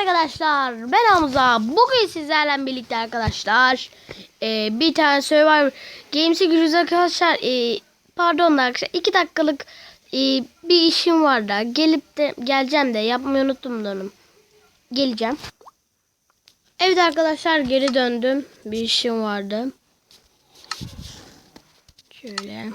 arkadaşlar ben Hamza. Bugün sizlerle birlikte arkadaşlar e, bir tane Survivor Games'e giriyoruz arkadaşlar. E, pardon da arkadaşlar 2 dakikalık e, bir işim var da gelip de geleceğim de yapmayı unuttum da onu. Geleceğim. Evet arkadaşlar geri döndüm. Bir işim vardı. Şöyle.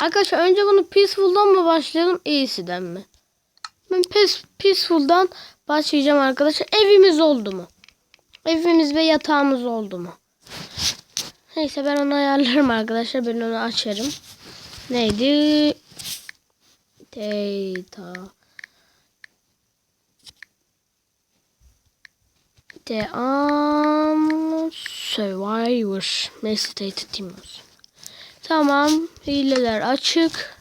Arkadaşlar önce bunu Peaceful'dan mı başlayalım iyisinden mi? Ben Peace, Peaceful'dan başlayacağım arkadaşlar. Evimiz oldu mu? Evimiz ve yatağımız oldu mu? Neyse ben onu ayarlarım arkadaşlar. Ben onu açarım. Neydi? Data. The um, Survivor. Mestate Team olsun. Tamam. Hileler açık.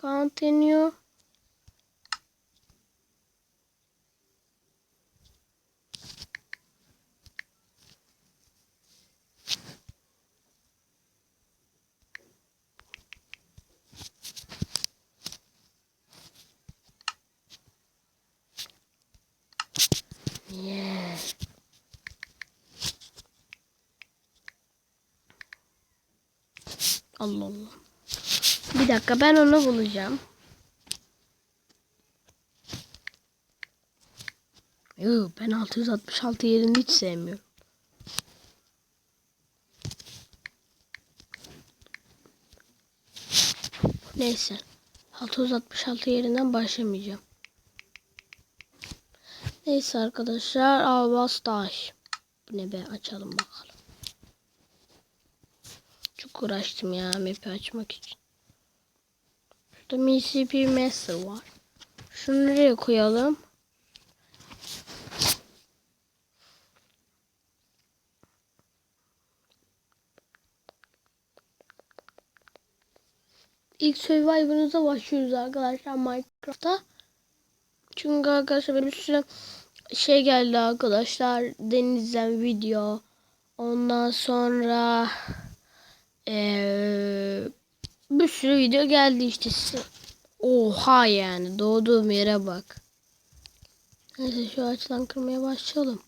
Continue. Allah Allah. Bir dakika ben onu bulacağım. Yoo, ben 666 yerini hiç sevmiyorum. Neyse. 666 yerinden başlamayacağım. Neyse arkadaşlar. Avaz. Bu ne be açalım bakalım. Çok uğraştım ya map'i açmak için. Şurada MCP Master var. Şunu nereye koyalım? İlk Survivor'ımıza başlıyoruz arkadaşlar Minecraft'ta. Çünkü arkadaşlar benim üstüne şey geldi arkadaşlar. Denizden video. Ondan sonra ee, bir sürü video geldi işte. Oha yani doğduğum yere bak. Neyse şu açıdan kırmaya başlayalım.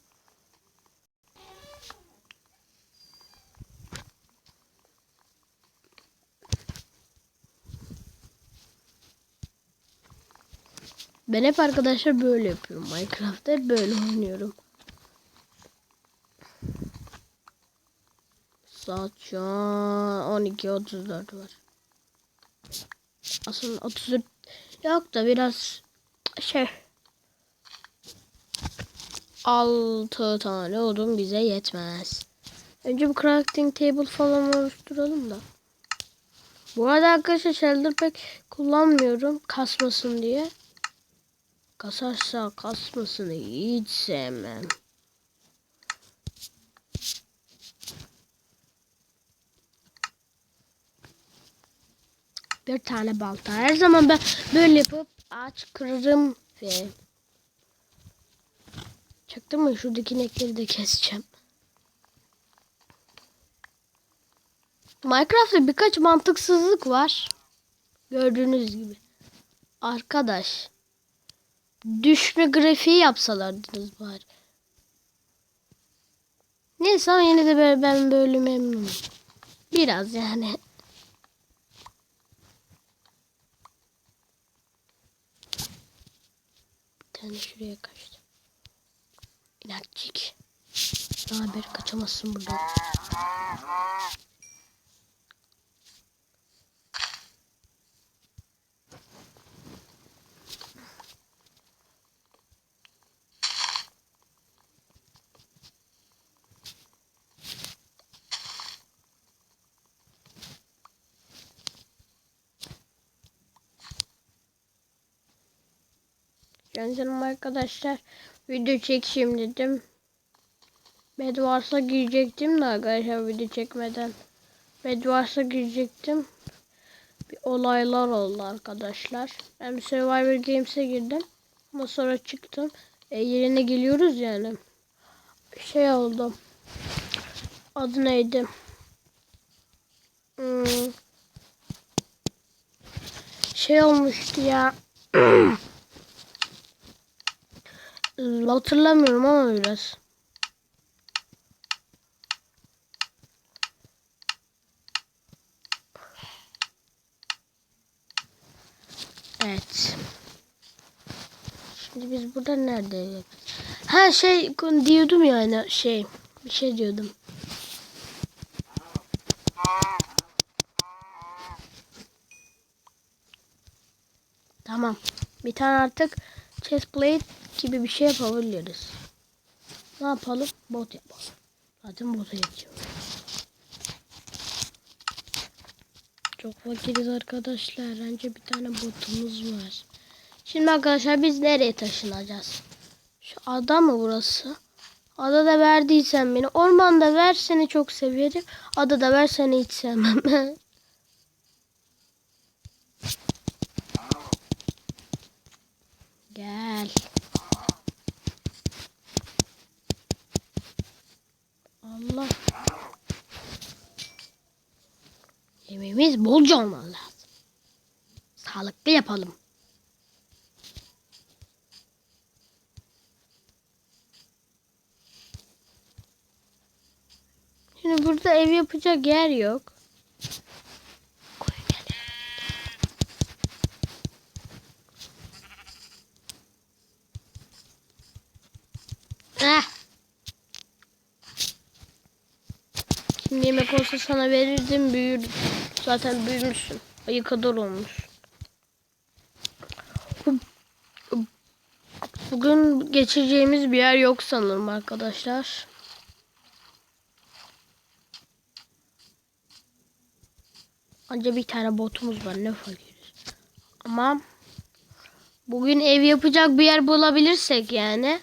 Ben hep arkadaşlar böyle yapıyorum. Minecraft'ta böyle oynuyorum. Saat şu an 12.34 var. Aslında 34 yok da biraz şey 6 tane odun bize yetmez. Önce bir crafting table falan oluşturalım da. Bu arada arkadaşlar shelter pek kullanmıyorum kasmasın diye. Kasarsa kasmasını hiç sevmem. Bir tane balta. Her zaman ben böyle yapıp ağaç kırarım ve Çaktım mı şuradaki inekleri de keseceğim. Minecraft'ta birkaç mantıksızlık var. Gördüğünüz gibi. Arkadaş. Düşme grafiği yapsalardınız bari. Neyse ama yine de ben, böyle memnunum. Biraz yani. Tane şuraya kaçtı. İnatçık. Ne haber kaçamazsın buradan. Canım arkadaşlar video çekeyim dedim. Bedwars'a girecektim de arkadaşlar video çekmeden. Bedwars'a girecektim. Bir olaylar oldu arkadaşlar. Ben Survivor Games'e girdim. Ama sonra çıktım. E, yerine geliyoruz yani. Şey oldu. Adı neydi? Hmm. Şey olmuştu ya. Hatırlamıyorum ama biraz. Evet. Şimdi biz burada nerede? Ha şey diyordum yani şey bir şey diyordum. Tamam. Bir tane artık chest plate gibi bir şey yapabiliriz. Ne yapalım? Bot yapalım. Zaten bota geçiyor. Çok fakiriz arkadaşlar. Önce bir tane botumuz var. Şimdi arkadaşlar biz nereye taşınacağız? Şu ada mı burası? Adada verdiysen beni. Ormanda ver seni çok severim. Adada ver seni hiç sevmem. Allah. Yemeğimiz bolca olmalı lazım. Sağlıklı yapalım. Şimdi burada ev yapacak yer yok. Şimdi yemek olsa sana verirdim büyür. Zaten büyümüşsün. Ayı kadar olmuş. Bugün geçeceğimiz bir yer yok sanırım arkadaşlar. Anca bir tane botumuz var ne fakiriz. Ama bugün ev yapacak bir yer bulabilirsek yani.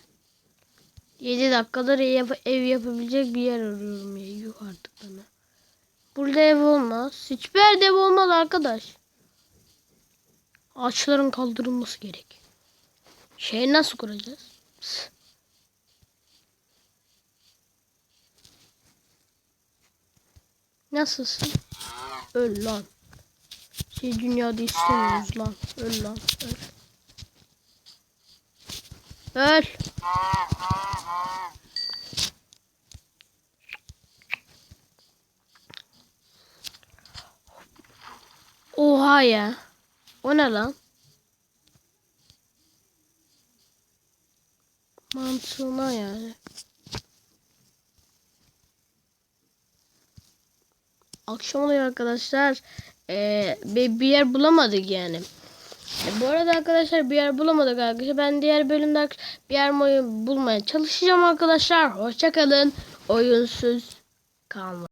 7 dakikadır ev, ev yapabilecek bir yer arıyorum ya. Yuh artık bana. Burada ev olmaz. Hiçbir yerde ev olmaz arkadaş. Ağaçların kaldırılması gerek. Şey nasıl kuracağız? Pıs. Nasılsın? Öl lan. Şey dünyada istemiyoruz lan. Öl lan. Öl. Öl. Oha ya. O ne lan? Mantığına yani. Akşam oluyor arkadaşlar. Ee, bir, yer bulamadık yani. E, bu arada arkadaşlar bir yer bulamadık arkadaşlar. Ben diğer bölümde bir yer bulmaya çalışacağım arkadaşlar. Hoşçakalın. Oyunsuz kalmayın.